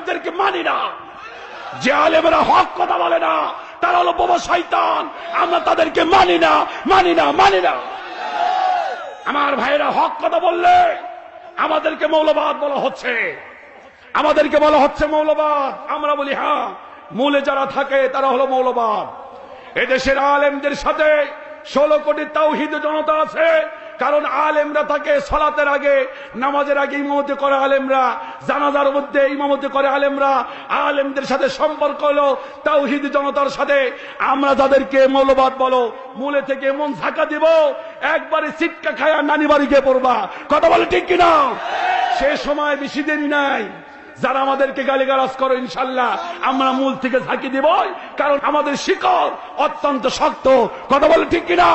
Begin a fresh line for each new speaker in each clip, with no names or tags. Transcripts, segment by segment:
আলেমদেরকে মানি না। যে আলেমেরা হক কথা বলে না, তারা হলো বোমা শয়তান। আমরা তাদেরকে মানি না মানি না মানি না। আমার ভাইরা হক কথা বললে আমাদেরকে মৌলবাদ বলা হচ্ছে। আমাদেরকে বলা হচ্ছে মৌলবাদ। আমরা বলি হ্যাঁ মূলে যারা থাকে, তারা হলো মৌলবাদ। এদেশের আলেমদের সাথে ষোলো কোটি তাওহিদ জনতা আছে। কারণ আলেমরা থাকে সলাতের আগে, নামাজের আগে ইমামতি করে আলেমরা, জানাজার মধ্যে ইমামতি করে আলেমরা। আলেমদের সাথে সম্পর্ক হলো তাওহিদ জনতার সাথে। আমরা যাদেরকে মৌলবাদ বলো, মূলে থেকে মন ঝাঁকা দিব, একবারে সিটকা খায়া নানি বাড়ি গিয়ে পড়বা। কথা বলে ঠিক কিনা? সে সময় বেশি দেরি নাই। যারা আমাদেরকে গালিগালাজ করো, ইনশাল্লাহ, আমরা মূল থেকে ঝাঁকি দিব, কারণ আমাদের শিকড় অত্যন্ত শক্ত। কথা বলে ঠিক কিনা?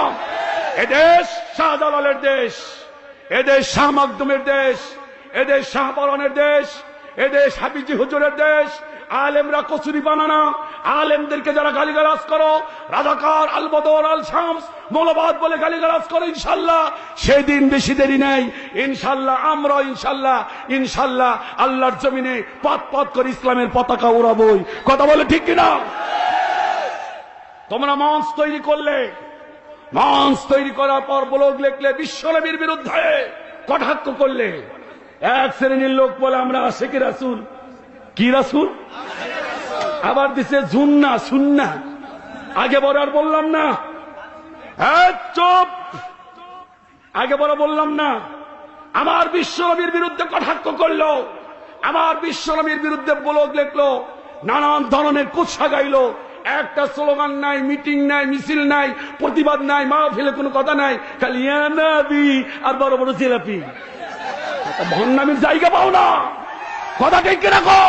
এদেশ শাহজালালের দেশ, এদেশ শাহ মাকদুমের দেশ, এদেশ শাহপরনের দেশ, এদেশ হাবিজি হুজুরের দেশ, আলেমরা কচুরি বানানা, আলেমদেরকে যারা গালিগালাজ করো, রাজাকার আল বদর আল শামস মৌলবাদ বলে গালিগালাজ করো, ইনশাল্লাহ। সেদিন বেশি দেরি নেই। ইনশাল্লাহ আমরা ইনশাল্লাহ ইনশাল্লাহ আল্লাহর জমিনে পথ পথ করে ইসলামের পতাকা উড়াবই। কথা বলে ঠিক কিনা? তোমরা মঞ্চ তৈরি করলে মঞ্চ তৈরি করার পর ব্লগ লিখলে, বিশ্বনবীর বিরুদ্ধে কটাক্ষ করলে। এক শ্রেণির লোক বলে, আমরা আশেকি রাসুল। কি রাসুল? আবার দিছে, জুন্না, সুন্না। আগে বড় আর বললাম না। চুপ! আগে বড় বললাম না। আমার বিশ্বনবীর বিরুদ্ধে কটাক্ষ করল। আমার বিশ্বনবীর বিরুদ্ধে ব্লগ লিখলো, নানান ধরনের কুৎসা গাইলো। একটা স্লোগান নাই, মিটিং নাই, মিছিল নাই, প্রতিবাদ নাই মা ফেলে কোনো কথা নাই, খালি আর বড় বড় জিলাপি। ভন্নামির জায়গা পাও না। কথা ঠিক রাখো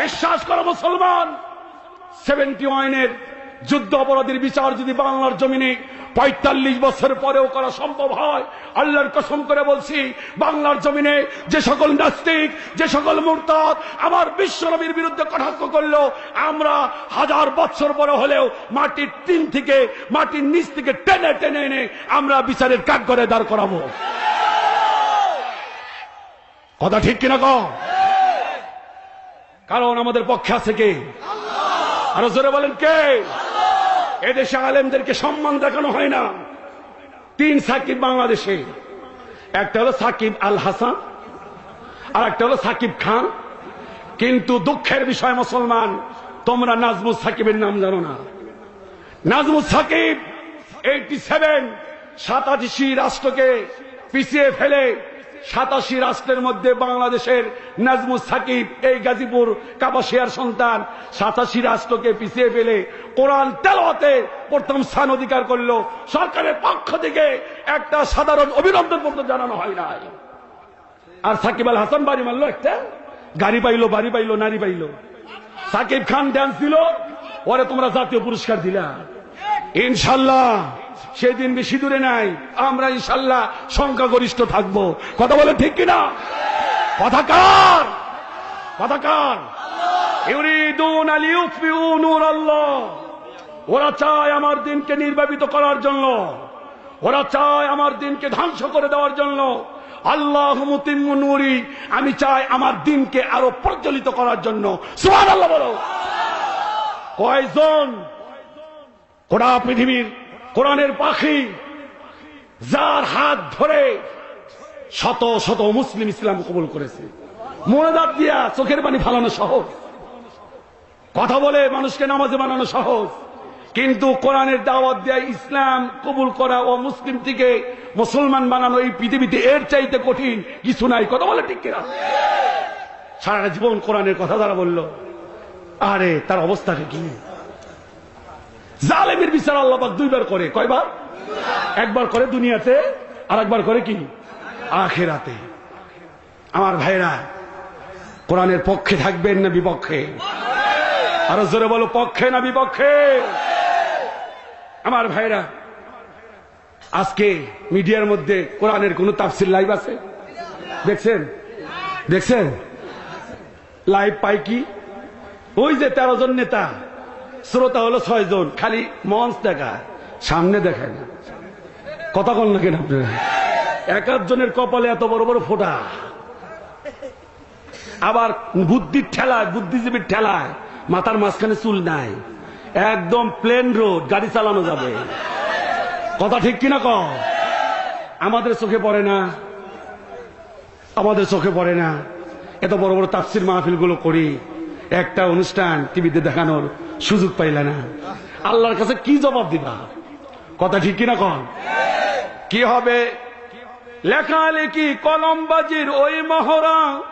বিশ্বাস করো মুসলমান সেভেন্টি ওয়াইনের যুদ্ধ অপরাধীর বিচার যদি বাংলার জমিনে পঁয়তাল্লিশ বছর পরেও করা সম্ভব হয়। আল্লাহর কসম করে বলছি, বাংলার জমিনে যে সকল নাস্তিক, যে সকল মুরতাদ আমার বিশ্বনবীর বিরুদ্ধে কটাক্ষ করল, আমরা হাজার বছর পরে হলেও মাটির তিন থেকে, মাটির নিচ থেকে টেনে টেনে এনে আমরা বিচারের কাক করে দাঁড় করাবো। কথা ঠিক কিনা কম কারণ আমাদের পক্ষে আছে কে? আরও জোরে বলেন কে? এদেশে আলেমদেরকে সম্মান দেখানো হয় না। তিন সাকিব বাংলাদেশে। একটা হলো সাকিব আল হাসান আর একটা হলো সাকিব খান। কিন্তু দুঃখের বিষয় মুসলমান, তোমরা নাজমুল সাকিবের নাম জানো না। নাজমুল সাকিব এইটি সেভেন সাতাশি রাষ্ট্রকে পিছিয়ে ফেলে সাতাশি রাষ্ট্রের মধ্যে বাংলাদেশের নাজমুল সাকিব, এই গাজীপুর কাপাসিয়ার সন্তান, সাতাশি রাষ্ট্রকে পিছিয়ে ফেলে কোরআন তেলতে প্রথম স্থান অধিকার করল। সরকারের পক্ষ থেকে একটা সাধারণ অভিনন্দন পর্যন্ত জানানো হয় নাই। আর সাকিব আল হাসান বাড়ি মারলো একটা? গাড়ি পাইলো, বাড়ি পাইলো, নারী পাইলো। সাকিব খান ডান্স দিল ওরে তোমরা জাতীয় পুরস্কার দিলা। ইনশাল্লাহ সেদিন বেশি দূরে নাই। আমরা ইনশাল্লাহ সংখ্যাগরিষ্ঠ থাকব। কথা বলে ঠিক কিনা? কথা কার? কথা কার? ওরা চায় আমার দিনকে নির্বাপিত করার জন্য। ওরা চায় আমার দিনকে ধ্বংস করে দেওয়ার জন্য। আল্লাহ নুরি। আমি চাই আমার দিনকে আরও প্রজ্বলিত করার জন্য। সুবহান আল্লাহ বলো। কয়জন? গোটা পৃথিবীর কোরআনের পাখি, যার হাত ধরে শত শত মুসলিম ইসলাম কবুল করেছে। মোনাজাত দিয়া চোখের পানি ফালানো সহজ। কথা বলে মানুষকে নামাজে বানানো সহজ। কিন্তু কোরআনের দাওয়াত দেয় ইসলাম কবুল করা ও মুসলিম থেকে মুসলমান বানানো এই পৃথিবীতে এর চাইতে কঠিন কিছু নাই। কথা বলে ঠিক কিনা? সারা জীবন কোরআনের কথা তারা বলল, আরে তার অবস্থাটা কি? জালেমের বিচার আল্লাহবাক দুইবার করে। কয়বার? একবার করে দুনিয়াতে আর একবার করে কি? আখেরাতে। আমার ভাইরা, কোরআনের পক্ষে থাকবেন না বিপক্ষে? আরও জোরে বলো, পক্ষে না বিপক্ষে? আমার ভাইরা, আজকে মিডিয়ার মধ্যে কোরআনের কোন তাফসিল লাইভ আছে? দেখছেন? দেখছেন? লাইভ পাই কি? ওই যে তেরো জন নেতা শ্রোতা হলো ছয় জন, খালি মঞ্চ দেখা সামনে দেখায় না। কথা কন না কেন আপনারা? এক জনের কপালে এত বড় বড় ফোটা। আবার বুদ্ধির ঠেলায়, বুদ্ধিজীবীর ঠেলায়, মাথার মাঝখানে চুল নাই। একদম প্লেন রোড গাড়ি চালানো যাবে। কথা ঠিক কিনা ক আমাদের চোখে পড়ে না। আমাদের চোখে পড়ে না। এত বড় বড় তাফসির মাহফিলগুলো করি। একটা অনুষ্ঠান টিভিতে দেখানোর সুযোগ পাইলে না। আল্লাহর কাছে কি জবাব দিবা? কথা ঠিক কিনা কন? কি হবে? লেখা লেখালেখি কলমবাজির ওই মহড়া,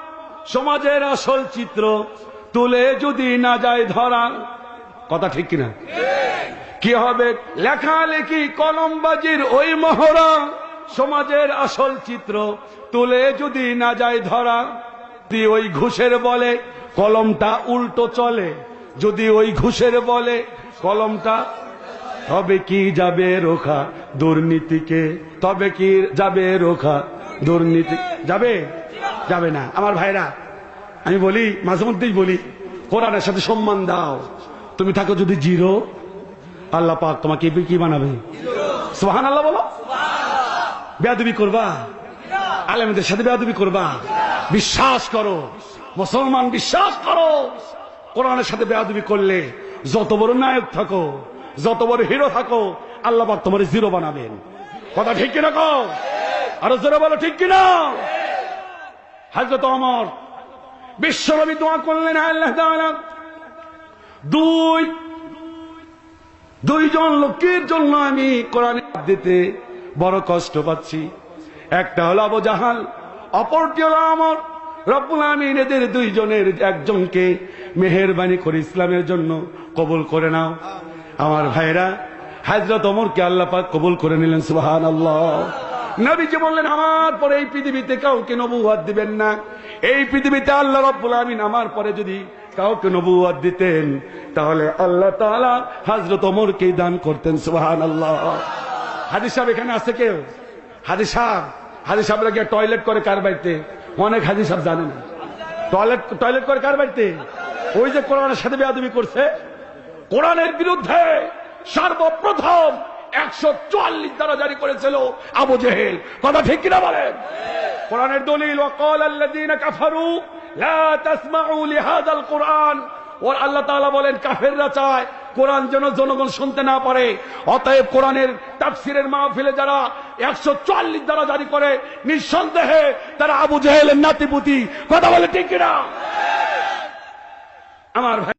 সমাজের আসল চিত্র তুলে যদি না যায় ধরা। কথা ঠিক কিনা? কি হবে? লেখা লেখালেখি কলমবাজির ওই মহড়া, সমাজের আসল চিত্র তুলে যদি না যায় ধরা। ওই ঘুষের বলে কলমটা উল্টো চলে। যদি ওই ঘুষের বলে কলমটা, তবে কি যাবে রোখা দুর্নীতিকে? তবে কি যাবে রোখা দুর্নীতি? যাবে? যাবে না। আমার ভাইরা, আমি বলি মাঝে মধ্যেই বলি, কোরআনের সাথে সম্মান দাও। তুমি থাকো যদি জিরো, আল্লাহ পাক তোমাকে কি বানাবে? সোহান আল্লাহ বলো। বেয়াদবি করবা? আলেমদের সাথে বেয়াদবি করবা? বিশ্বাস করো। মুসলমান, বিশ্বাস করো। কোরআনের সাথে বেয়াদবি করলে যত বড় নায়ক থাকো, যত বড় হিরো থাকো, আল্লাহ পাক তোমার জিরো বানাবেন। কথা ঠিক কিনা কো আরও জোরে বলো, ঠিক কিনা? হাজরত অমর, বিশ্বনবী দোয়া করলেন আল্লাহ দুই, দুইজন লোকের জন্য আমি কোরআন দিতে বড় কষ্ট পাচ্ছি। একটা হলো আবু জাহাল, অপরটি হলো আমার রব্বুল আমিন এদের দুইজনের একজনকে মেহেরবানি করে ইসলামের জন্য কবুল করে নাও। আমার ভাইরা হাজরত অমরকে আল্লাহ পাক কবুল করে নিলেন সুবাহান আল্লাহ নবীজি বললেন, আমার পরে এই পৃথিবীতে কাউকে নবুয়াদ দিবেন না। এই পৃথিবীতে আল্লাহ রব্বুল আমিন আমার পরে যদি কাউকে নবুয়াদ দিতেন, তাহলে আল্লাহ তাআলা হযরত ওমরকেই দান করতেন, সুবহানাল্লাহ। হাদিস সাহেব এখানে আছে কেউ? হাদিস সাহেব? হাদিস সাহেবরা গিয়ে টয়লেট করে কার বাড়িতে? অনেক হাদিস সাহেব জানে না টয়লেট টয়লেট করে কার বাড়িতে? ওই যে কোরআনের সাথে বেয়াদবি করছে। কোরআনের বিরুদ্ধে সর্বপ্রথম একশো চুয়াল্লিশ দ্বারা জারি করেছিল আবু জেহেল। কথা ঠিক কিনা বলেন? কোরআনের দলিল, ওয়াকাল আল্লাযীনা কাফারু, লা তাসমাউ লিহাযাল কোরআন। ওর আল্লাহ তাআলা বলেন, কাফেররা চায় কোরআন যেন জনগণ শুনতে না পারে। অতএব কোরআনের তাফসিরের মাহফিলে যারা একশো চল্লিশ দ্বারা জারি করে, নিঃসন্দেহে তারা আবু জেহেলের নাতিপুতি। কথা বলে ঠিক কিনা? আমার ভাই